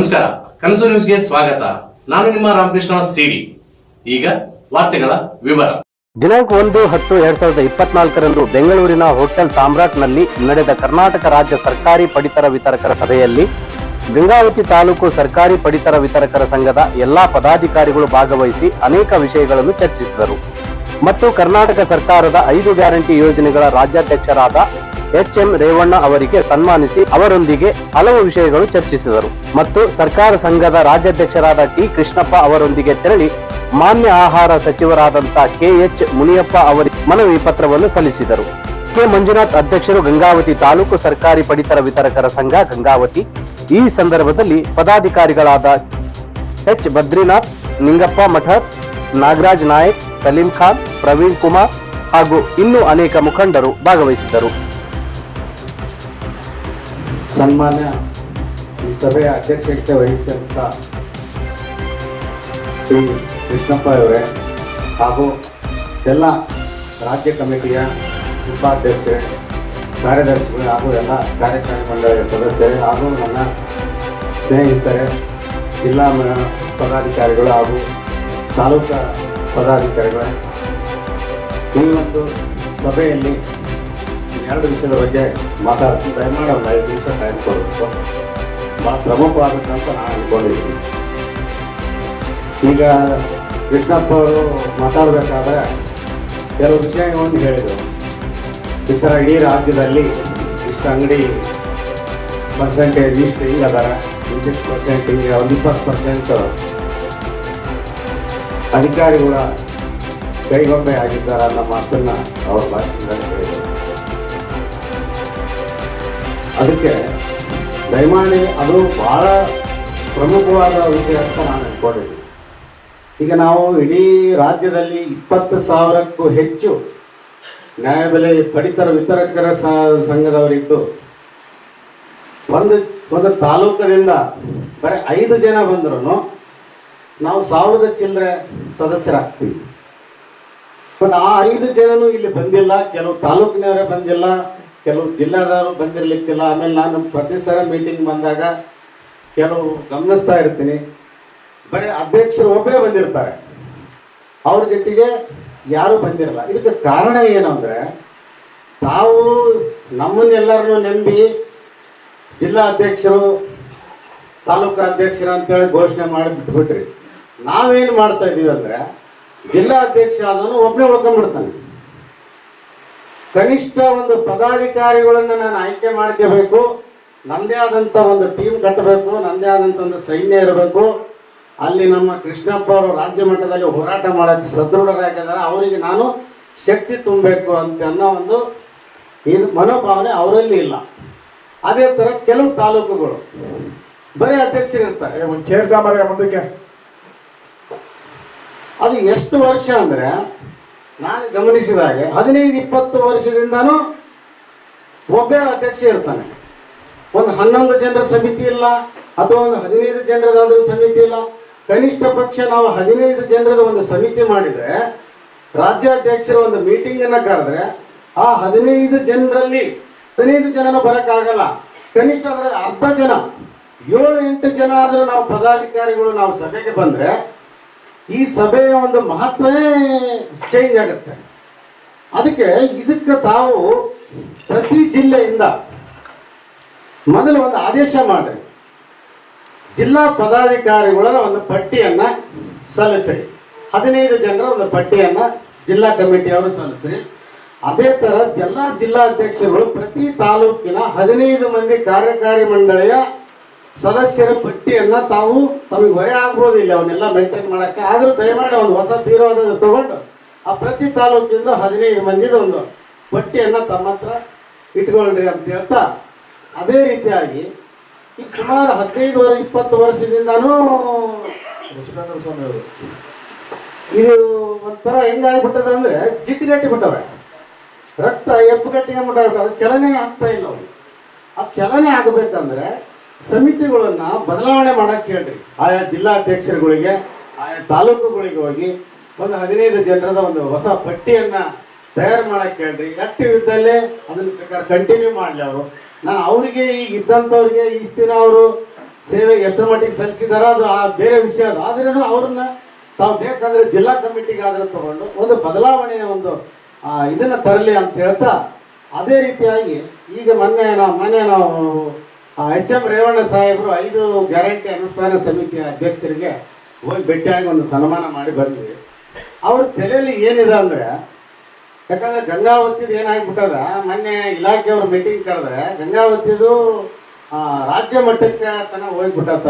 ನಮಸ್ಕಾರ. ಕನಸು ನ್ಯೂಸ್ಗೆ ಸ್ವಾಗತ. ನಾನು ನಿಮ್ಮ ರಾಮಕೃಷ್ಣ ಸಿಡಿ. ಈಗ ವಾರ್ತೆಗಳ ವಿವರ. ದಿನಾಂಕ ಒಂದು ಹತ್ತು ಎರಡ್ ಸಾವಿರದ ಇಪ್ಪತ್ನಾಲ್ಕರಂದು ಬೆಂಗಳೂರಿನ ಹೋಟೆಲ್ ಸಾಮ್ರಾಟ್ನಲ್ಲಿ ನಡೆದ ಕರ್ನಾಟಕ ರಾಜ್ಯ ಸರ್ಕಾರಿ ಪಡಿತರ ವಿತರಕರ ಸಭೆಯಲ್ಲಿ ಗಂಗಾವತಿ ತಾಲೂಕು ಸರ್ಕಾರಿ ಪಡಿತರ ವಿತರಕರ ಸಂಘದ ಎಲ್ಲಾ ಪದಾಧಿಕಾರಿಗಳು ಭಾಗವಹಿಸಿ ಅನೇಕ ವಿಷಯಗಳನ್ನು ಚರ್ಚಿಸಿದರು. ಮತ್ತು ಕರ್ನಾಟಕ ಸರ್ಕಾರದ ಐದು ಗ್ಯಾರಂಟಿ ಯೋಜನೆಗಳ ರಾಜ್ಯಾಧ್ಯಕ್ಷರಾದ ಎಚ್ ಎಂ ರೇವಣ್ಣ ಅವರಿಗೆ ಸನ್ಮಾನಿಸಿ ಅವರೊಂದಿಗೆ ಹಲವು ವಿಷಯಗಳು ಚರ್ಚಿಸಿದರು. ಮತ್ತು ಸರ್ಕಾರ ಸಂಘದ ರಾಜ್ಯಾಧ್ಯಕ್ಷರಾದ ಟಿ ಕೃಷ್ಣಪ್ಪ ಅವರೊಂದಿಗೆ ತೆರಳಿ ಮಾನ್ಯ ಆಹಾರ ಸಚಿವರಾದಂತಹ ಕೆಎಚ್ ಮುನಿಯಪ್ಪ ಅವರಿಗೆ ಮನವಿ ಪತ್ರವನ್ನು ಸಲ್ಲಿಸಿದರು. ಕೆ ಮಂಜುನಾಥ್ ಅಧ್ಯಕ್ಷರು ಗಂಗಾವತಿ ತಾಲೂಕು ಸರ್ಕಾರಿ ಪಡಿತರ ವಿತರಕರ ಸಂಘ ಗಂಗಾವತಿ. ಈ ಸಂದರ್ಭದಲ್ಲಿ ಪದಾಧಿಕಾರಿಗಳಾದ ಎಚ್ ಬದ್ರಿನಾಥ್ ನಿಂಗಪ್ಪ ಮಠ ನಾಗರಾಜ್ ನಾಯಕ್, ಸಲೀಂ ಖಾನ್, ಪ್ರವೀಣ್ ಕುಮಾರ್ ಹಾಗೂ ಇನ್ನೂ ಅನೇಕ ಮುಖಂಡರು ಭಾಗವಹಿಸಿದ್ದರು. ಸನ್ಮಾನ್ಯ ಈ ಸಭೆಯ ಅಧ್ಯಕ್ಷತೆ ವಹಿಸಿದಂಥ ಶ್ರೀ ಕೃಷ್ಣಪ್ಪ ಅವರೇ ಹಾಗೂ ಎಲ್ಲ ರಾಜ್ಯ ಕಮಿಟಿಯ ಉಪಾಧ್ಯಕ್ಷೆ, ಕಾರ್ಯದರ್ಶಿಗಳು ಹಾಗೂ ಎಲ್ಲ ಕಾರ್ಯಕಾರಿ ಮಂಡಳಿಯ ಸದಸ್ಯರು ಹಾಗೂ ನನ್ನ ಸ್ನೇಹಿತರೆ, ಜಿಲ್ಲಾ ಪದಾಧಿಕಾರಿಗಳು ಹಾಗೂ ತಾಲೂಕಾ ಪದಾಧಿಕಾರಿಗಳೇ, ಈ ಒಂದು ಸಭೆಯಲ್ಲಿ ಎರಡು ವಿಷಯದ ಬಗ್ಗೆ ಮಾತಾಡ್ತೀನಿ. ದಯಮಾಡಿ ಒಂದು ಐದು ನಿಮಿಷ ಟೈಮ್ ಕೊಡಬೇಕು ಭಾಳ ಅಂತ ನಾನು ಅಂದ್ಕೊಂಡಿದ್ದೀನಿ ಈಗ ಕೃಷ್ಣಪ್ಪ ಅವರು ಮಾತಾಡಬೇಕಾದ್ರೆ ಕೆಲವು ವಿಷಯಗಳನ್ನು ಹೇಳಿದರು. ಈ ಥರ ಇಡೀ ರಾಜ್ಯದಲ್ಲಿ ಇಷ್ಟು ಅಂಗಡಿ ಪರ್ಸೆಂಟೇಜ್ ಇಷ್ಟು ಹಿಂಗೆ ಅದಾರ. ಇಂತಿಷ್ಟು ಪರ್ಸೆಂಟ್ ಹಿಂಗೆ ಒಂದು ಇಪ್ಪತ್ತು ಪರ್ಸೆಂಟ್ ಅಧಿಕಾರಿಗಳ ಕೈಗೊಂಬೆ ಆಗಿದ್ದಾರೆ ಅನ್ನೋ ಮಾತನ್ನು ಅವ್ರ ಭಾಷಣದಲ್ಲಿ ಅದಕ್ಕೆ ದಯಮಾಡಿ ಅದು ಬಹಳ ಪ್ರಮುಖವಾದ ವಿಷಯ ಅಂತ ನಾನು ಅನ್ಕೊಂಡಿದ್ದೀನಿ. ಈಗ ನಾವು ಇಡೀ ರಾಜ್ಯದಲ್ಲಿ ಇಪ್ಪತ್ತು ಸಾವಿರಕ್ಕೂ ಹೆಚ್ಚು ನ್ಯಾಯಬೆಲೆ ಪಡಿತರ ವಿತರಕರ ಸಂಘದವರಿದ್ದು, ಒಂದು ಒಂದು ತಾಲೂಕದಿಂದ ಬರೀ ಐದು ಜನ ಬಂದ್ರು ನಾವು ಸಾವಿರದ ಚಿಲ್ಲರೆ ಸದಸ್ಯರಾಗ್ತೀವಿ. ಬಟ್ ಆ ಐದು ಜನನು ಇಲ್ಲಿ ಬಂದಿಲ್ಲ, ಕೆಲವು ತಾಲೂಕಿನವರೇ ಬಂದಿಲ್ಲ ಕೆಲವು ಜಿಲ್ಲಾದವರು ಬಂದಿರಲಿಕ್ಕಿಲ್ಲ. ಆಮೇಲೆ ನಾನು ಪ್ರತಿ ಸಲ ಮೀಟಿಂಗ್ ಬಂದಾಗ ಕೆಲವು ಗಮನಿಸ್ತಾ ಇರ್ತೀನಿ. ಬರೀ ಅಧ್ಯಕ್ಷರು ಒಬ್ಬರೇ ಬಂದಿರ್ತಾರೆ. ಅವ್ರ ಜೊತೆಗೆ ಯಾರೂ ಬಂದಿರಲ್ಲ. ಇದಕ್ಕೆ ಕಾರಣ ಏನು ಅಂದರೆ, ತಾವು ನಮ್ಮನ್ನೆಲ್ಲರನ್ನು ನಂಬಿ ಜಿಲ್ಲಾ ಅಧ್ಯಕ್ಷರು, ತಾಲೂಕು ಅಧ್ಯಕ್ಷರು ಅಂತೇಳಿ ಘೋಷಣೆ ಮಾಡಿ ಬಿಟ್ಬಿಟ್ರಿ. ನಾವೇನು ಮಾಡ್ತಾ ಇದ್ದೀವಿ ಅಂದರೆ, ಜಿಲ್ಲಾ ಅಧ್ಯಕ್ಷ ಆದನು ಒಬ್ಬನೇ ಉಳ್ಕೊಂಡ್ಬಿಡ್ತಾನೆ. ಕನಿಷ್ಠ ಒಂದು ಪದಾಧಿಕಾರಿಗಳನ್ನು ನಾನು ಆಯ್ಕೆ ಮಾಡ್ಕೋಬೇಕು ನನ್ನದೇ ಆದಂಥ ಒಂದು ಟೀಮ್ ಕಟ್ಟಬೇಕು ನನ್ನದೇ ಆದಂಥ ಒಂದು ಸೈನ್ಯ ಇರಬೇಕು. ಅಲ್ಲಿ ನಮ್ಮ ಕೃಷ್ಣಪ್ಪ ಅವರು ರಾಜ್ಯ ಮಟ್ಟದಲ್ಲಿ ಹೋರಾಟ ಮಾಡೋಕ್ಕೆ ಸದೃಢರಾಗಿದ್ದಾರೆ. ಅವರಿಗೆ ನಾನು ಶಕ್ತಿ ತುಂಬಬೇಕು ಅಂತ ಅನ್ನೋ ಒಂದು ಇದು ಮನೋಭಾವನೆ ಅವರಲ್ಲಿ ಇಲ್ಲ. ಅದೇ ಥರ ಕೆಲವು ತಾಲೂಕುಗಳು. ಬರೀ ಅಧ್ಯಕ್ಷರು ಇರ್ತಾರೆ. ಒಂದು ಚೇರ್ ಮುಂದಕ್ಕೆ. ಅದು ಎಷ್ಟು ವರ್ಷ ಅಂದರೆ ನಾನು ಗಮನಿಸಿದ ಹಾಗೆ ಹದಿನೈದು, ಇಪ್ಪತ್ತು ವರ್ಷದಿಂದನೂ ಒಬ್ಬೇ ಅಧ್ಯಕ್ಷ ಇರ್ತಾನೆ. ಒಂದು ಹನ್ನೊಂದು ಜನರ ಸಮಿತಿ ಇಲ್ಲ, ಅಥವಾ ಒಂದು ಹದಿನೈದು ಜನರದಾದ್ರೂ ಸಮಿತಿ ಇಲ್ಲ. ಕನಿಷ್ಠ ಪಕ್ಷ ನಾವು ಹದಿನೈದು ಜನರದ ಒಂದು ಸಮಿತಿ ಮಾಡಿದರೆ, ರಾಜ್ಯಾಧ್ಯಕ್ಷರ ಒಂದು ಮೀಟಿಂಗನ್ನು ಕರೆದ್ರೆ, ಆ ಹದಿನೈದು ಜನರಲ್ಲಿ ಹದಿನೈದು ಜನನೂ ಬರೋಕ್ಕಾಗಲ್ಲ. ಕನಿಷ್ಠ ಅದರ ಅರ್ಧ ಜನ, ಏಳು, ಎಂಟು ಜನ ಆದರೂ ನಾವು ಪದಾಧಿಕಾರಿಗಳು ನಾವು ಸಭೆಗೆ ಬಂದರೆ ಈ ಸಭೆಯ ಒಂದು ಮಹತ್ವವೇ ಚೇಂಜ್ ಆಗುತ್ತೆ. ಅದಕ್ಕೆ ಇದಕ್ಕೆ ತಾವು ಪ್ರತಿ ಜಿಲ್ಲೆಯಿಂದ ಮೊದಲು ಒಂದು ಆದೇಶ ಮಾಡಿ ಜಿಲ್ಲಾ ಪದಾಧಿಕಾರಿಗಳ ಒಂದು ಪಟ್ಟಿಯನ್ನು ಸಲ್ಲಿಸಿರಿ. ಹದಿನೈದು ಜನರ ಒಂದು ಪಟ್ಟಿಯನ್ನು ಜಿಲ್ಲಾ ಕಮಿಟಿಯವರು ಸಲ್ಲಿಸಿರಿ. ಅದೇ ಥರ ಎಲ್ಲ ಜಿಲ್ಲಾಧ್ಯಕ್ಷರುಗಳು ಪ್ರತಿ ತಾಲೂಕಿನ ಹದಿನೈದು ಮಂದಿ ಕಾರ್ಯಕಾರಿ ಮಂಡಳಿಯ ಸದಸ್ಯರ ಪಟ್ಟಿಯನ್ನ ತಾವು ತಮಗೆ ಹೊರೆ ಆಗ್ಬೋದಿಲ್ಲ ಅವನ್ನೆಲ್ಲ ಮೇಂಟೈನ್ ಮಾಡಕ್ಕೆ. ಆದರೂ ದಯಮಾಡಿ ಒಂದು ಹೊಸ ತೀರ್ಮಾನ ತಗೊಂಡು ಆ ಪ್ರತಿ ತಾಲೂಕಿಂದ ಹದಿನೈದು ಮಂದಿದ ಒಂದು ಪಟ್ಟಿಯನ್ನು ತಮ್ಮ ಹತ್ರ ಇಟ್ಕೊಳ್ರಿ ಅಂತ ಹೇಳ್ತಾ ಅದೇ ರೀತಿಯಾಗಿ ಈಗ ಸುಮಾರು ಹದಿನೈದು ವರ್ಷ ಇಪ್ಪತ್ತು ವರ್ಷದಿಂದನೂ ಕೃಷ್ಣೇಂದ್ರ ಸ್ವಾಮಿ ಅವರು. ಇದು ಒಂಥರ ಹೆಂಗಾಗ್ಬಿಟ್ಟದೆ ಅಂದರೆ ಜಿಡ್ಡುಗಟ್ಟಿ ಬಿಟ್ಟವೆ. ರಕ್ತ ಎಪ್ಪುಗಟ್ಟಿಗೆ ಮುಟ್ಟಾಗ್ಬಿಟ್ಟವೆ. ಅದು ಚಲನೆ ಆಗ್ತಾ ಇಲ್ಲ ಅವರು ಆ ಚಲನೆ ಆಗಬೇಕಂದ್ರೆ ಸಮಿತಿಗಳನ್ನ ಬದಲಾವಣೆ ಮಾಡಕ್ಕೆ ಹೇಳ್ರಿ. ಆಯಾ ಜಿಲ್ಲಾಧ್ಯಕ್ಷರುಗಳಿಗೆ, ಆಯಾ ತಾಲೂಕುಗಳಿಗೆ ಹೋಗಿ ಒಂದು ಹದಿನೈದು ಜನರದ ಒಂದು ಹೊಸ ಪಟ್ಟಿಯನ್ನ ತಯಾರು ಮಾಡಕ್ಕೆ ಹೇಳ್ರಿ. ಆಕ್ಟಿವ್ ಇದ್ದಲ್ಲೇ ಅದನ್ನ ಪ್ರಕಾರ ಕಂಟಿನ್ಯೂ ಮಾಡಲಿ ಅವರು. ನಾನು ಅವರಿಗೆ ಈಗ ಇದ್ದಂಥವ್ರಿಗೆ ಇಷ್ಟು ದಿನ ಅವರು ಸೇವೆ ಎಷ್ಟರ ಮಟ್ಟಿಗೆ ಸಲ್ಲಿಸಿದಾರ ಅದು ಆ ಬೇರೆ ವಿಷಯ ಅದು. ಆದ್ರೂ ಅವ್ರನ್ನ ತಾವು ಬೇಕಂದ್ರೆ ಜಿಲ್ಲಾ ಕಮಿಟಿಗೆ ಆದ್ರೆ ತಗೊಂಡು ಒಂದು ಬದಲಾವಣೆಯ ಒಂದು ಇದನ್ನ ತರಲಿ ಅಂತ ಹೇಳ್ತಾ, ಅದೇ ರೀತಿಯಾಗಿ ಈಗ ಮೊನ್ನೆ ನಾವು ಮೊನ್ನೆ ನಾವು ಎಚ್ ಎಂ ರೇವಣ್ಣ ಸಾಹೇಬರು ಐದು ಗ್ಯಾರಂಟಿ ಅನುಷ್ಠಾನ ಸಮಿತಿಯ ಅಧ್ಯಕ್ಷರಿಗೆ ಹೋಗಿ ಭೇಟಿಯಾಗಿ ಒಂದು ಸನ್ಮಾನ ಮಾಡಿ ಬಂದ್ವಿ. ಅವ್ರ ತಲೆಯಲ್ಲಿ ಏನಿದೆ ಅಂದ್ರೆ, ಯಾಕಂದ್ರೆ ಗಂಗಾವತಿದು ಏನಾಗ್ಬಿಟ್ಟದ, ಮೊನ್ನೆ ಇಲಾಖೆಯವ್ರ ಮೀಟಿಂಗ್ ಕರೆದ್ರೆ ಗಂಗಾವತಿದು ರಾಜ್ಯ ಮಟ್ಟಕ್ಕೆ ತನ ಹೋಗ್ಬಿಟ್ಟತ್ತ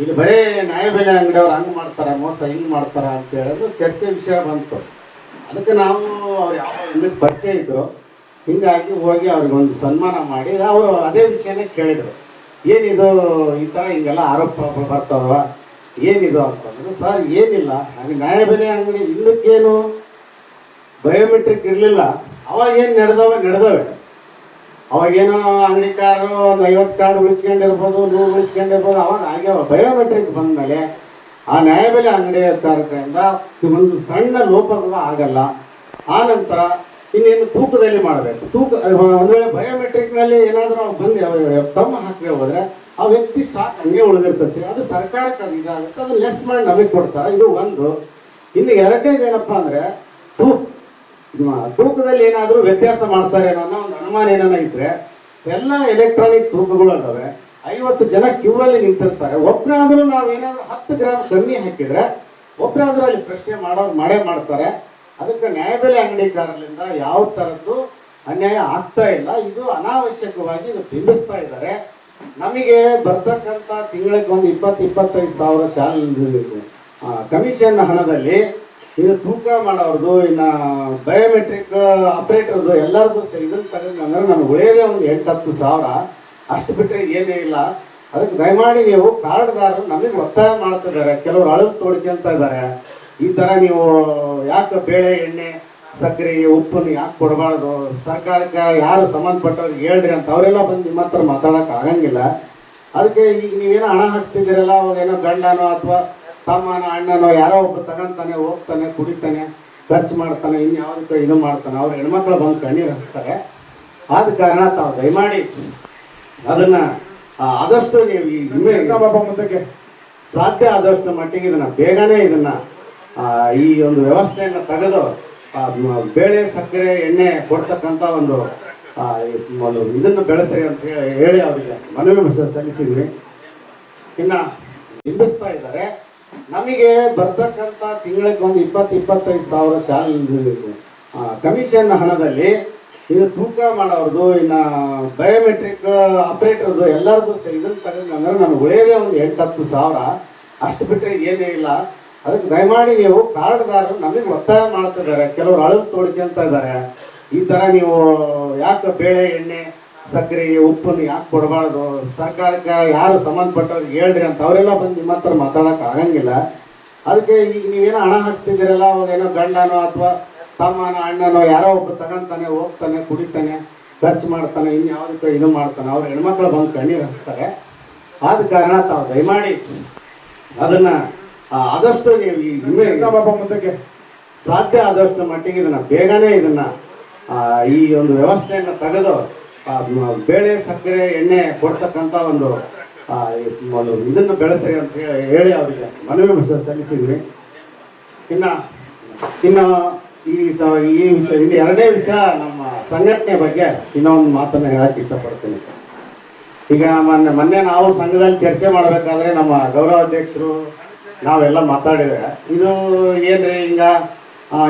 ಇಲ್ಲಿ ಬರೇ ನ್ಯಾಯಬೆಲೆ ಅಂಗಡಿಯವ್ರು ಹಂಗೆ ಮಾಡ್ತಾರ, ಮೋಸ ಹಿಂಗೆ ಮಾಡ್ತಾರ ಅಂತ ಹೇಳಿದ್ರು ಚರ್ಚೆ ವಿಷಯ ಬಂತು. ಅದಕ್ಕೆ ನಾವು ಅವ್ರು ಯಾವ ಇದಕ್ಕೆ ಪರಿಚಯ ಇದ್ರು, ಹಿಂಗಾಗಿ ಹೋಗಿ ಅವ್ರಿಗೆ ಒಂದು ಸನ್ಮಾನ ಮಾಡಿ, ಅವರು ಅದೇ ವಿಷಯನೇ ಕೇಳಿದರು. ಏನಿದು ಈ ಥರ ಹಿಂಗೆಲ್ಲ ಆರೋಪ ಬರ್ತಾವ ಏನಿದು ಅಂತಂದ್ರೆ, ಸರ್, ಏನಿಲ್ಲ. ನನಗೆ ನ್ಯಾಯಬೆಲೆ ಅಂಗಡಿ ಹಿಂದಕ್ಕೇನು ಬಯೋಮೆಟ್ರಿಕ್ ಇರಲಿಲ್ಲ. ಅವಾಗ ಏನು ನಡೆದವ, ನಡೆದವೆ. ಅಂಗಡಿ ಕಾರು ಒಂದು ಐವತ್ತು ಕಾರ್ಡ್ ಉಳಿಸ್ಕೊಂಡಿರ್ಬೋದು ನೂರು ಉಳಿಸ್ಕೊಂಡಿರ್ಬೋದು, ಅವಾಗ ಆಗ್ಯಾವ. ಬಯೋಮೆಟ್ರಿಕ್ ಬಂದಮೇಲೆ ಆ ನ್ಯಾಯಬೆಲೆ ಅಂಗಡಿ ಕಾರಕದಿಂದ ಒಂದು ಸಣ್ಣ ಲೋಪಗಳು ಆಗಲ್ಲ. ಆ ನಂತರ ಇನ್ನೇನು ತೂಕದಲ್ಲಿ ಮಾಡಬೇಕು. ತೂಕ ಒಂದು ವೇಳೆ ಬಯೋಮೆಟ್ರಿಕ್ನಲ್ಲಿ ಏನಾದರೂ ಬಂದು ತಮ್ಮ ಹಾಕಿ ಹೋದರೆ ಆ ವ್ಯಕ್ತಿ ಸ್ಟಾಕ್ ಹಂಗೆ ಉಳಿದಿರ್ತೈತಿ. ಅದು ಸರ್ಕಾರಕ್ಕೆ ಅದು ಇದಾಗುತ್ತೆ. ಅದು ಲೆಸ್ ಮಾಡಿ ನಮಗೆ ಕೊಡ್ತಾರೆ. ಇದು ಒಂದು. ಇನ್ನು ಎರಡನೇದು ಏನಪ್ಪ ಅಂದರೆ ತೂಕ ತೂಕದಲ್ಲಿ ಏನಾದರೂ ವ್ಯತ್ಯಾಸ ಮಾಡ್ತಾರೆ ಅನ್ನೋ ಒಂದು ಅನುಮಾನ ಏನಾನ ಇದ್ರೆ ಎಲ್ಲ ಎಲೆಕ್ಟ್ರಾನಿಕ್ ತೂಕಗಳು ಅದಾವೆ. ಐವತ್ತು ಜನ ಕ್ಯೂ ಅಲ್ಲಿ ನಿಂತಿರ್ತಾರೆ. ಒಬ್ಬನಾದ್ರೂ ನಾವು ಏನಾದ್ರು ಹತ್ತು ಗ್ರಾಮ್ ಕಮ್ಮಿ ಹಾಕಿದ್ರೆ ಒಬ್ಬರಾದರೂ ಅಲ್ಲಿ ಪ್ರಶ್ನೆ ಮಾಡೋರು ಮಾಡೇ ಮಾಡ್ತಾರೆ. ಅದಕ್ಕೆ ನ್ಯಾಯಬೆಲೆ ಅಂಗಡಿಕಾರರಿಂದ ಯಾವ ಥರದ್ದು ಅನ್ಯಾಯ ಆಗ್ತಾ ಇಲ್ಲ. ಇದು ಅನಾವಶ್ಯಕವಾಗಿ ಇದು ಬಿಂಬಿಸ್ತಾ ಇದ್ದಾರೆ. ನಮಗೆ ಬರ್ತಕ್ಕಂಥ ತಿಂಗಳಿಗೆ ಒಂದು ಇಪ್ಪತ್ತು, ಇಪ್ಪತ್ತೈದು ಸಾವಿರ ಶಾಲ ಕಮಿಷನ್ ಹಣದಲ್ಲಿ ಇದು ತೂಕ ಮಾಡೋರ್ದು, ಇನ್ನು ಬಯೋಮೆಟ್ರಿಕ್ ಆಪ್ರೇಟರ್ದು ಎಲ್ಲರದು ಸರಿ ಇದನ್ನು ತಗೊಂಡ್ರೆ ನಮ್ಗೆ ಉಳಿಯೋದೇ ಒಂದು ಎಂಟು, ಹತ್ತು ಸಾವಿರ. ಅಷ್ಟು ಬಿಟ್ಟರೆ ಏನೇ ಇಲ್ಲ. ಅದಕ್ಕೆ ದಯಮಾಡಿ ನೀವು ಕಾರ್ಡ್ದಾರರು ನಮಗೆ ಒತ್ತಾಯ ಮಾಡ್ತಿದ್ದಾರೆ. ಕೆಲವರು ಅಳದು ತೋಡ್ಕೊಂತ ಇದ್ದಾರೆ. ಈ ಥರ ನೀವು ಯಾಕೆ ಬೇಳೆ ಎಣ್ಣೆ ಸಕ್ಕರೆ ಉಪ್ಪನ್ನು ಯಾಕೆ ಕೊಡಬಾರ್ದು? ಸರ್ಕಾರಕ್ಕೆ ಯಾರು ಸಂಬಂಧಪಟ್ಟವ್ರಿಗೆ ಹೇಳ್ರಿ ಅಂತ ಅವರೆಲ್ಲ ಬಂದು ನಿಮ್ಮ ಹತ್ರ ಮಾತಾಡೋಕೆ ಆಗಂಗಿಲ್ಲ. ಅದಕ್ಕೆ ಈಗ ನೀವೇನೋ ಹಣ ಹಾಕ್ತಿದ್ದೀರಲ್ಲ ಅವಾಗ ಏನೋ ಗಂಡನೋ ಅಥವಾ ತಮ್ಮನೋ ಅಣ್ಣನೋ ಯಾರೋ ಒಬ್ಬ ತಗೊಂತಾನೆ ಹೋಗ್ತಾನೆ ಕುಡಿತಾನೆ ಖರ್ಚು ಮಾಡ್ತಾನೆ ಇನ್ಯಾವುದಕ್ಕೆ ಇದು ಮಾಡ್ತಾನೆ ಅವ್ರ ಹೆಣ್ಮಕ್ಳು ಬಂದು ಕಣ್ಣೀರು ಹಾಕ್ತಾರೆ ಆದ ಕಾರಣ ತಾವು ದಯಮಾಡಿ ಅದನ್ನ ಆದಷ್ಟು ನೀವು ಈ ಸಾಧ್ಯ ಆದಷ್ಟು ಮಟ್ಟಿಗೆ ಇದನ್ನ ಬೇಗನೆ ಇದನ್ನ ಈ ಒಂದು ವ್ಯವಸ್ಥೆಯನ್ನು ತೆಗೆದು ಬೇಳೆ, ಸಕ್ಕರೆ, ಎಣ್ಣೆ ಕೊಡ್ತಕ್ಕಂಥ ಒಂದು ಒಂದು ಇದನ್ನು ಬೆಳೆಸಿ ಅಂತ ಹೇಳಿ ಹೇಳಿ ಅವರಿಗೆ ಮನವಿ ಸಲ್ಲಿಸಿದ್ವಿ. ಇನ್ನು ನಿಂದಿಸ್ತಾ ಇದ್ದಾರೆ. ನಮಗೆ ಬರ್ತಕ್ಕಂಥ ತಿಂಗಳಿಗೆ ಒಂದು ಇಪ್ಪತ್ತು, ಇಪ್ಪತ್ತೈದು ಸಾವಿರ ಶಾಲೆ ಕಮಿಷನ್ ಹಣದಲ್ಲಿ ಇದು ತೂಕ ಮಾಡೋರ್ದು, ಇನ್ನು ಬಯೋಮೆಟ್ರಿಕ್ ಆಪ್ರೇಟರ್ದು ಎಲ್ಲರದು ಸರಿ ಇದನ್ನು ತಗೊಂಡ್ರೆ ನಮ್ಗೆ ಉಳಿಯೋದೇ ಒಂದು ಎಂಟು ಹತ್ತು ಸಾವಿರ. ಅಷ್ಟು ಬಿಟ್ಟರೆ ಏನೇ ಇಲ್ಲ. ಅದಕ್ಕೆ ದಯಮಾಡಿ ನೀವು ಕಾರ್ಡ್ದಾರರು ನಮಗೆ ಒತ್ತಾಯ ಮಾಡ್ತಿದ್ದಾರೆ. ಕೆಲವರು ಅಳದು ತೋಡ್ಕೊಂತ ಇದ್ದಾರೆ. ಈ ಥರ ನೀವು ಯಾಕೆ ಬೇಳೆ, ಎಣ್ಣೆ, ಸಕ್ಕರೆ, ಉಪ್ಪನ್ನು ಯಾಕೆ ಕೊಡಬಾರ್ದು? ಸರ್ಕಾರಕ್ಕೆ ಯಾರು ಸಂಬಂಧಪಟ್ಟವ್ರಿಗೆ ಹೇಳ್ರಿ ಅಂತ ಅವರೆಲ್ಲ ಬಂದು ನಿಮ್ಮ ಹತ್ರ ಮಾತಾಡೋಕೆ ಆಗಂಗಿಲ್ಲ. ಅದಕ್ಕೆ ಈಗ ನೀವೇನೋ ಹಣ ಹಾಕ್ತಿದ್ದೀರಲ್ಲ, ಅವಾಗ ಏನೋ ಗಂಡನೋ ಅಥವಾ ತಮ್ಮನೋ ಅಣ್ಣನೋ ಯಾರೋ ಒಬ್ಬ ತಗೊಂತಾನೆ, ಹೋಗ್ತಾನೆ, ಕುಡಿತಾನೆ, ಖರ್ಚು ಮಾಡ್ತಾನೆ ಇನ್ಯಾವುದಕ್ಕೆ ಇದು ಮಾಡ್ತಾನೆ, ಅವ್ರ ಹೆಣ್ಮಕ್ಳು ಬಂದು ಕಣ್ಣೀರು ಹಾಕ್ತಾರೆ ಆದ ಕಾರಣ ತಾವು ದಯಮಾಡಿ ಅದನ್ನ ಆದಷ್ಟು ನೀವು ಈ ಇನ್ನು ಬಾಬಾ ಮುಂದಕ್ಕೆ. ಸಾಧ್ಯ ಆದಷ್ಟು ಮಟ್ಟಿಗೆ ಇದನ್ನ ಬೇಗನೆ ಇದನ್ನ ಈ ಒಂದು ವ್ಯವಸ್ಥೆಯನ್ನು ತೆಗೆದು ಬೇಳೆ ಸಕ್ಕರೆ ಎಣ್ಣೆ ಕೊಡ್ತಕ್ಕಂತ ಒಂದು ಇದನ್ನು ಬೆಳೆಸಿ ಅಂತ ಹೇಳಿ ಹೇಳಿ ಅವರಿಗೆ ಮನವಿ ಸಲ್ಲಿಸಿದ್ವಿ. ಇನ್ನ ಇನ್ನು ಈ ಸ ಈ ವಿಷಯ ಇನ್ನು ಎರಡನೇ ವಿಷಯ ನಮ್ಮ ಸಂಘಟನೆ ಬಗ್ಗೆ ಇನ್ನೊಂದು ಮಾತನ್ನು ಹೇಳಕ್ಕೆ ಇಷ್ಟಪಡ್ತೀನಿ. ಈಗ ಮೊನ್ನೆ ಮೊನ್ನೆ ನಾವು ಸಂಘದಲ್ಲಿ ಚರ್ಚೆ ಮಾಡಬೇಕಾದ್ರೆ ನಮ್ಮ ಗೌರವ ಅಧ್ಯಕ್ಷರು ನಾವೆಲ್ಲ ಮಾತಾಡಿದ್ರೆ, ಇದು ಏನ್ರಿ ಹಿಂಗ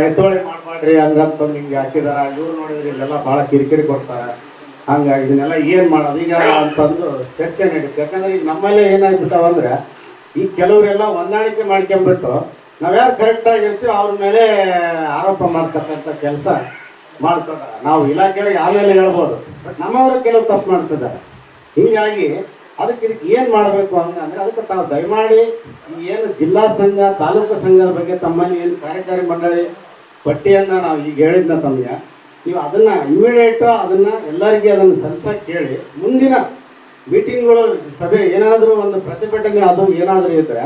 ಎತ್ತೋಳೆ ಮಾಡ್ಬೇಡ್ರಿ, ಹಂಗಂತಂದು ಹಿಂಗೆ ಹಾಕಿದಾರ. ಇವ್ರು ನೋಡಿದ್ರೆ ಇಲ್ಲೆಲ್ಲ ಭಾಳ ಕಿರಿಕಿರಿ ಕೊಡ್ತಾರೆ. ಹಂಗ ಇದನ್ನೆಲ್ಲ ಏನು ಮಾಡೋದು? ಈಗ ಅಂತಂದು ಚರ್ಚೆ ನಡೀತು. ಯಾಕಂದ್ರೆ ಈಗ ನಮ್ಮಲ್ಲೇ ಏನಾಗ್ಬಿಟ್ಟಾವ ಈ ಈಗ ಕೆಲವರೆಲ್ಲ ಹೊಂದಾಣಿಕೆ ಮಾಡ್ಕೊಂಬಿಟ್ಟು ನಾವ್ಯಾರು ಕರೆಕ್ಟಾಗಿ ಇರ್ತೀವಿ ಅವ್ರ ಮೇಲೆ ಆರೋಪ ಮಾಡ್ತಕ್ಕಂಥ ಕೆಲಸ ಮಾಡ್ತಿದ್ದಾರೆ ನಾವು ಇಲಾಖೆಯವ್ರಿಗೆ ಆಮೇಲೆ ಹೇಳ್ಬೋದು, ಬಟ್ ನಮ್ಮವರು ಕೆಲವು ತಪ್ಪು ಮಾಡ್ತಿದ್ದಾರೆ. ಹೀಗಾಗಿ ಅದಕ್ಕೆ ಇದಕ್ಕೆ ಏನು ಮಾಡಬೇಕು ಹಂಗಂದ್ರೆ ಅದಕ್ಕೆ ತಾವು ದಯಮಾಡಿ ಏನು ಜಿಲ್ಲಾ ಸಂಘ, ತಾಲೂಕು ಸಂಘದ ಬಗ್ಗೆ ತಮ್ಮಲ್ಲಿ ಏನು ಕಾರ್ಯಕಾರಿ ಮಂಡಳಿ ಪಟ್ಟಿಯನ್ನು ನಾವು ಈಗ ಹೇಳಿದ್ನ ತಮಗೆ, ನೀವು ಅದನ್ನ ಇಮಿಡಿಯೇಟ್ ಅದನ್ನ ಎಲ್ಲರಿಗೆ ಅದನ್ನು ಸಲ್ಸಕ್ಕೆ ಕೇಳಿ, ಮುಂದಿನ ಮೀಟಿಂಗ್ಗಳು ಸಭೆ ಏನಾದರೂ ಒಂದು ಪ್ರತಿಭಟನೆ ಅದು ಏನಾದರೂ ಇದ್ರೆ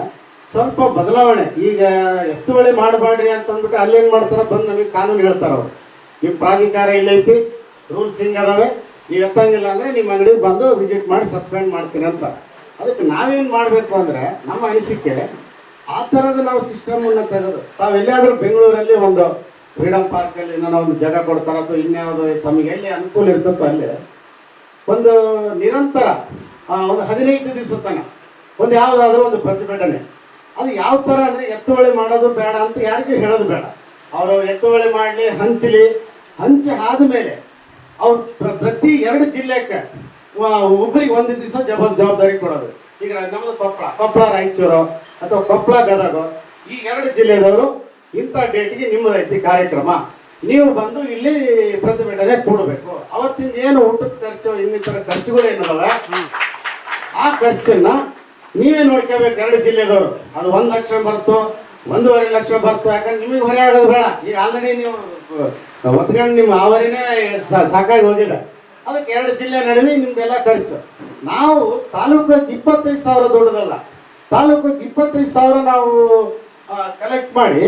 ಸ್ವಲ್ಪ ಬದಲಾವಣೆ, ಈಗ ಎತ್ತುವಳಿ ಮಾಡಬೇಡ್ರಿ ಅಂತಂದ್ಬಿಟ್ಟು ಅಲ್ಲೇನು ಮಾಡ್ತಾರೆ ಬಂದು ನಮಗೆ ಕಾನೂನು ಹೇಳ್ತಾರೆ ಅವರು ನಿಮ್ಮ ಪ್ರಾಧಿಕಾರ ಇಲ್ಲೈತಿ, ರೂಲ್ಸ್ ಹಿಂಗೆ ಅದಾವೆ ನೀವು ಎತ್ತಂಗಿಲ್ಲ ಅಂದರೆ ನಿಮ್ಮ ಅಂಗಡಿಗೆ ಬಂದು ವಿಸಿಟ್ ಮಾಡಿ ಸಸ್ಪೆಂಡ್ ಮಾಡ್ತೀನಿ ಅಂತ. ಅದಕ್ಕೆ ನಾವೇನು ಮಾಡಬೇಕು ಅಂದರೆ ನಮ್ಮ ಅನಿಸಿಕೆ ಆ ಥರದ ನಾವು ಸಿಸ್ಟಮನ್ನು ತೆಗೆದು ತಾವೆಲ್ಲಾದರೂ ಬೆಂಗಳೂರಲ್ಲಿ ಒಂದು ಫ್ರೀಡಮ್ ಪಾರ್ಕಲ್ಲಿ ಏನೋ ಒಂದು ಜಾಗ ಕೊಡ್ತಾರ ಅಥವಾ ಇನ್ಯಾವುದೋ ತಮಗೆ ಎಲ್ಲಿ ಅನುಕೂಲ ಇರ್ತಪ್ಪ ಅಲ್ಲಿ, ಒಂದು ನಿರಂತರ ಒಂದು ಹದಿನೈದು ದಿವಸ ತನಕ, ಒಂದು ಯಾವುದಾದ್ರೂ ಒಂದು ಪ್ರತಿಭಟನೆ. ಅದು ಯಾವ ಥರ ಅಂದರೆ ಎತ್ತುವಳಿ ಮಾಡೋದು ಬೇಡ ಅಂತ ಯಾರಿಗೂ ಹೇಳೋದು ಬೇಡ. ಅವರು ಎತ್ತುವಳಿ ಮಾಡಲಿ, ಹಂಚಲಿ, ಹಂಚಿ ಆದಮೇಲೆ ಅವ್ರು ಪ್ರ- ಪ್ರತಿ ಎರಡು ಜಿಲ್ಲೆಗೆ ಒಬ್ಬರಿಗೆ ಒಂದು ದಿವಸ ಜವಾಬ್ ಜವಾಬ್ದಾರಿ ಕೊಡೋದು. ಈಗ ನಮ್ಮದು ಕೊಪ್ಪಳ ಕೊಪ್ಪಳ ರಾಯಚೂರು ಅಥವಾ ಕೊಪ್ಪಳ ಗದಗ. ಈ ಎರಡು ಜಿಲ್ಲೆದವರು ಇಂಥ ಡೇಟ್ಗೆ ನಿಮ್ಮದೈತಿ ಕಾರ್ಯಕ್ರಮ. ನೀವು ಬಂದು ಇಲ್ಲಿ ಪ್ರತಿಭಟನೆ ಕೂಡಬೇಕು. ಅವತ್ತಿಂದ ಏನು ಊಟದ ಖರ್ಚು, ಇನ್ನಿತರ ಖರ್ಚುಗಳು ಏನದವ ಆ ಖರ್ಚನ್ನ ನೀವೇ ನೋಡ್ಕೋಬೇಕು ಎರಡು ಜಿಲ್ಲೆದವರು. ಅದು ಒಂದು ಲಕ್ಷ ಬರ್ತು ಒಂದೂವರೆ ಲಕ್ಷ ಬರ್ತು ಯಾಕಂದ್ರೆ ನಿಮಗೆ ಹೊರೆ ಆಗೋದು ಬೇಡ. ಈಗ ಆಲ್ರೆಡಿ ನೀವು ಒತ್ಕೊಂಡು ನಿಮ್ಮ ಆವರಿನೇ ಸಾಕಾಗಿ ಹೋಗಿಲ್ಲ ಅದಕ್ಕೆ ಎರಡು ಜಿಲ್ಲೆ ನಡುವೆ ನಿಮ್ದೆಲ್ಲ ಖರ್ಚು. ನಾವು ತಾಲೂಕಿಗೆ ಇಪ್ಪತ್ತೈದು ಸಾವಿರ ದೊಡ್ಡದಲ್ಲ. ತಾಲೂಕಿಗೆ ಇಪ್ಪತ್ತೈದು ಸಾವಿರ ನಾವು ಕಲೆಕ್ಟ್ ಮಾಡಿ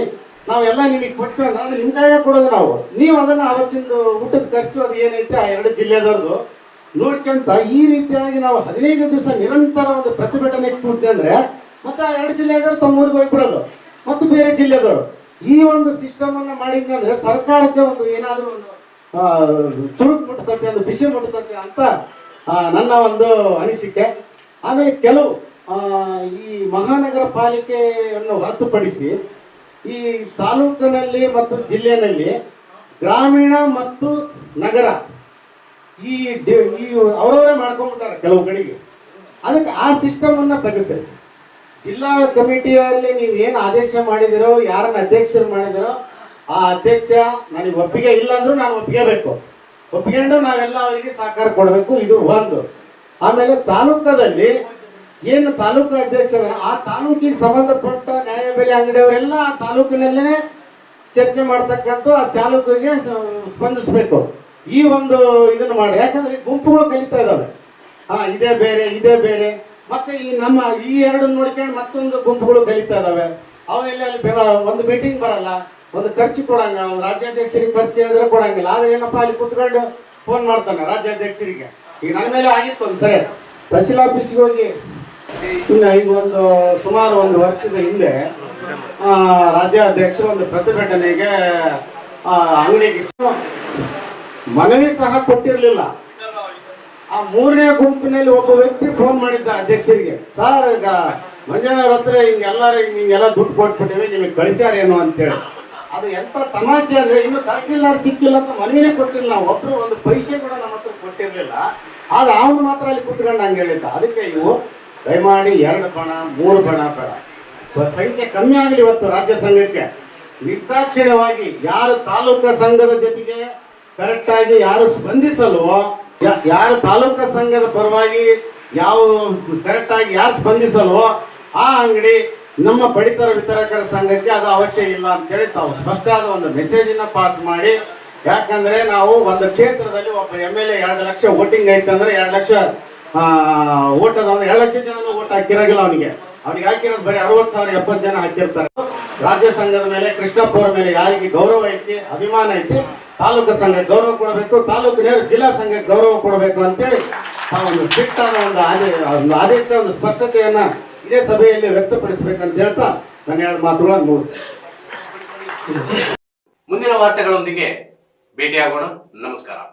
ನಾವೆಲ್ಲ ನಿಮಗೆ ಕೊಟ್ಟು ಅಂದ್ರೆ ಅದು ನಿಮ್ಮ ಕೈಗೆ ಕೊಡೋದು ನಾವು. ನೀವು ಅದನ್ನು ಅವತ್ತಿಂದು ಊಟದ ಖರ್ಚು ಅದು ಏನೈತೆ ಆ ಎರಡು ಜಿಲ್ಲೆದವ್ರದ್ದು ನೋಡ್ಕೊಂತ ಈ ರೀತಿಯಾಗಿ ನಾವು ಹದಿನೈದು ದಿವಸ ನಿರಂತರ ಒಂದು ಪ್ರತಿಭಟನೆ ಕೂಡ್ತೀವಿ ಅಂದ್ರೆ ಮತ್ತೆ ಆ ಎರಡು ಜಿಲ್ಲೆದವ್ರು ತಮ್ಮ ಊರಿಗೆ ಹೋಗ್ಬಿಡೋದು. ಮತ್ತು ಬೇರೆ ಜಿಲ್ಲೆದವರು ಈ ಒಂದು ಸಿಸ್ಟಮ್ ಅನ್ನ ಮಾಡಿದ್ವಿ ಅಂದ್ರೆ ಸರ್ಕಾರಕ್ಕೆ ಒಂದು ಏನಾದರೂ ಒಂದು ಚುರುಕು ಮುಟ್ತತೆ, ಒಂದು ಬಿಸಿ ಮುಟ್ತತೆ ಅಂತ ನನ್ನ ಒಂದು ಅನಿಸಿಕೆ. ಆಮೇಲೆ ಕೆಲವು ಈ ಮಹಾನಗರ ಪಾಲಿಕೆಯನ್ನು ಹೊರತುಪಡಿಸಿ ಈ ತಾಲೂಕಿನಲ್ಲಿ ಮತ್ತು ಜಿಲ್ಲೆಯಲ್ಲಿ ಗ್ರಾಮೀಣ ಮತ್ತು ನಗರ ಈ ಈ ಅವರವರೇ ಮಾಡ್ಕೊಂಡ್ಬಿಟ್ಟಾರೆ ಕೆಲವು ಕಡೆಗೆ. ಅದಕ್ಕೆ ಆ ಸಿಸ್ಟಮನ್ನು ತೆಗೆಸ್ರಿ. ಜಿಲ್ಲಾ ಕಮಿಟಿಯಲ್ಲಿ ನೀವು ಏನು ಆದೇಶ ಮಾಡಿದಿರೋ, ಯಾರನ್ನ ಅಧ್ಯಕ್ಷರು ಮಾಡಿದಿರೋ, ಆ ಅಧ್ಯಕ್ಷ ನನಗೆ ಒಪ್ಪಿಗೆ ಇಲ್ಲ ಅಂದ್ರೂ ನಾನು ಒಪ್ಪಿಗೆಬೇಕು. ಒಪ್ಪಿಕೊಂಡು ನಾವೆಲ್ಲ ಅವರಿಗೆ ಸಹಕಾರ ಕೊಡಬೇಕು, ಇದು ಒಂದು. ಆಮೇಲೆ ತಾಲೂಕದಲ್ಲಿ ಏನು ತಾಲೂಕು ಅಧ್ಯಕ್ಷ ಆ ತಾಲೂಕಿಗೆ ಸಂಬಂಧಪಟ್ಟ ನ್ಯಾಯಬೆಲೆ ಅಂಗಡಿಯವರೆಲ್ಲ ಆ ತಾಲೂಕಿನಲ್ಲೇ ಚರ್ಚೆ ಮಾಡ್ತಕ್ಕಂಥ ಆ ತಾಲೂಕಿಗೆ ಸ್ಪಂದಿಸ್ಬೇಕು. ಈ ಒಂದು ಇದನ್ನು ಮಾಡಿ ಯಾಕಂದ್ರೆ ಗುಂಪುಗಳು ಕಲಿತಾ ಇದ್ದಾವೆ ಹಾ, ಇದೇ ಬೇರೆ ಇದೇ ಬೇರೆ. ಮತ್ತೆ ಈ ನಮ್ಮ ಈ ಎರಡು ನೋಡ್ಕೊಂಡು ಮತ್ತೊಂದು ಗುಂಪುಗಳು ಕಲಿತಾ ಇದಾವೆ. ಅವೆಲ್ಲ ಅಲ್ಲಿ ಒಂದು ಮೀಟಿಂಗ್ ಬರಲ್ಲ, ಒಂದು ಖರ್ಚು ಕೊಡಂಗ, ಒಂದು ರಾಜ್ಯಾಧ್ಯಕ್ಷರಿಗೆ ಖರ್ಚು ಹೇಳಿದ್ರೆ ಕೊಡಂಗಿಲ್ಲ. ಆದ್ರೆ ಏನಪ್ಪ ಅಲ್ಲಿ ಕುತ್ಕೊಂಡು ಫೋನ್ ಮಾಡ್ತಾನೆ ರಾಜ್ಯಾಧ್ಯಕ್ಷರಿಗೆ. ಈಗ ನನ್ನ ಮೇಲೆ ಆಗಿತ್ತು ಒಂದು ಸರಿ. ತಹಸೀಲ್ ಆಫೀಸ್ಗೆ ಹೋಗಿ ಇನ್ನು ಈಗ ಒಂದು ಸುಮಾರು ಒಂದು ವರ್ಷದ ಹಿಂದೆ ರಾಜ್ಯಾಧ್ಯಕ್ಷರು ಒಂದು ಪ್ರತಿಭಟನೆಗೆ ಅಂಗಡಿಗೆ ಮನವಿ ಸಹ ಕೊಟ್ಟಿರಲಿಲ್ಲ. ಆ ಮೂರನೇ ಗುಂಪಿನಲ್ಲಿ ಒಬ್ಬ ವ್ಯಕ್ತಿ ಫೋನ್ ಮಾಡಿದ್ದ ಅಧ್ಯಕ್ಷರಿಗೆ, ಸರ್, ಈಗ ಮಂಜಣ್ಣವ್ರ ಹತ್ರ ಹಿಂಗೆ ಎಲ್ಲಾರು ಹಿಂಗೆಲ್ಲ ದುಡ್ಡು ಕೊಟ್ಬಿಟ್ಟಿವಿ, ನಿಮಗೆ ಕಳಿಸ್ಯಾರೇನು ಅಂತೇಳಿ. ಅದು ಎಂತ ತಮಾಷೆ ಅಂದ್ರೆ, ಇನ್ನು ತಹಶೀಲ್ದಾರ್ ಸಿಕ್ಕಿಲ್ಲ ಅಂತ ಮನವಿನೇ ಕೊಟ್ಟಿಲ್ಲ ನಾವು. ಒಬ್ರು ಒಂದು ಪೈಸೆ ಕೂಡ ನಮ್ಮ ಹತ್ರ ಕೊಟ್ಟಿರಲಿಲ್ಲ. ಆದ್ರೆ ಅವನು ಮಾತ್ರ ಅಲ್ಲಿ ಕುತ್ಕೊಂಡು ಹಂಗೆ ಹೇಳಿದ್ದ. ಅದಕ್ಕೆ ಇವು, ದಯಮಾಡಿ ಎರಡು ಬಣ, ಮೂರು ಬಣ ಬೇಡ. ಸಂಖ್ಯೆ ಕಮ್ಮಿ ಆಗಲಿ ಇವತ್ತು ರಾಜ್ಯ ಸಂಘಕ್ಕೆ. ನಿರ್ದಾಕ್ಷಿಣ್ಯವಾಗಿ ಯಾರು ತಾಲೂಕಾ ಸಂಘದ ಜೊತೆಗೆ ಕರೆಕ್ಟಾಗಿ ಯಾರು ಸ್ಪಂದಿಸಲ್ವೋ ಯಾ- ಯಾರು ತಾಲೂಕು ಸಂಘದ ಪರವಾಗಿ ಯಾವ ಕರೆಕ್ಟ್ ಆಗಿ ಯಾರು ಸ್ಪಂದಿಸಲ್ವೋ ಆ ಅಂಗಡಿ ನಮ್ಮ ಪಡಿತರ ವಿತರಕರ ಸಂಘಕ್ಕೆ ಅದು ಅವಶ್ಯ ಇಲ್ಲ ಅಂತೇಳಿ ತಾವು ಸ್ಪಷ್ಟ ಆದ ಒಂದು ಮೆಸೇಜನ್ನ ಪಾಸ್ ಮಾಡಿ. ಯಾಕಂದ್ರೆ ನಾವು ಒಂದು ಕ್ಷೇತ್ರದಲ್ಲಿ ಒಬ್ಬ ಎಂ ಎಲ್ ಎ ಎರಡು ಲಕ್ಷ ವೋಟಿಂಗ್ ಐತಂದ್ರೆ ಎರಡು ಲಕ್ಷ ಓಟ್ ಅದ ಎರಡು ಲಕ್ಷ ಜನ ಓಟ್ ಹಾಕಿರಾಗಿಲ್ಲ ಅವನಿಗೆ. ಅವ್ನಿಗೆ ಹಾಕಿರೋದು ಬರೀ ಅರವತ್ತು ಸಾವಿರ, ಎಪ್ಪತ್ತು ಜನ ಹಾಕಿರ್ತಾರೆ. ರಾಜ್ಯ ಸಂಘದ ಮೇಲೆ, ಕೃಷ್ಣಪ್ಪ ಅವರ ಮೇಲೆ ಯಾರಿಗೆ ಗೌರವ ಐತಿ, ಅಭಿಮಾನ ಐತಿ ತಾಲೂಕು ಸಂಘ ಗೌರವ ಕೊಡಬೇಕು ತಾಲೂಕಿನ ಜಿಲ್ಲಾ ಸಂಘಕ್ಕೆ ಗೌರವ ಕೊಡಬೇಕು ಅಂತೇಳಿ ಆ ಒಂದು ಸ್ಟ್ರಿಕ್ಟ್ ಆದ ಒಂದು ಆದೇಶ ಒಂದು ಆದೇಶ, ಒಂದು ಸ್ಪಷ್ಟತೆಯನ್ನ ಇದೇ ಸಭೆಯಲ್ಲಿ ವ್ಯಕ್ತಪಡಿಸಬೇಕಂತ ಹೇಳ್ತಾ ನಾನು ಎರಡು ಮಾತುಗಳನ್ನು ಮುಗಿಸ್ತೇನೆ. ಮುಂದಿನ ವಾರ್ತೆಗಳೊಂದಿಗೆ ಭೇಟಿಯಾಗೋಣ. ನಮಸ್ಕಾರ.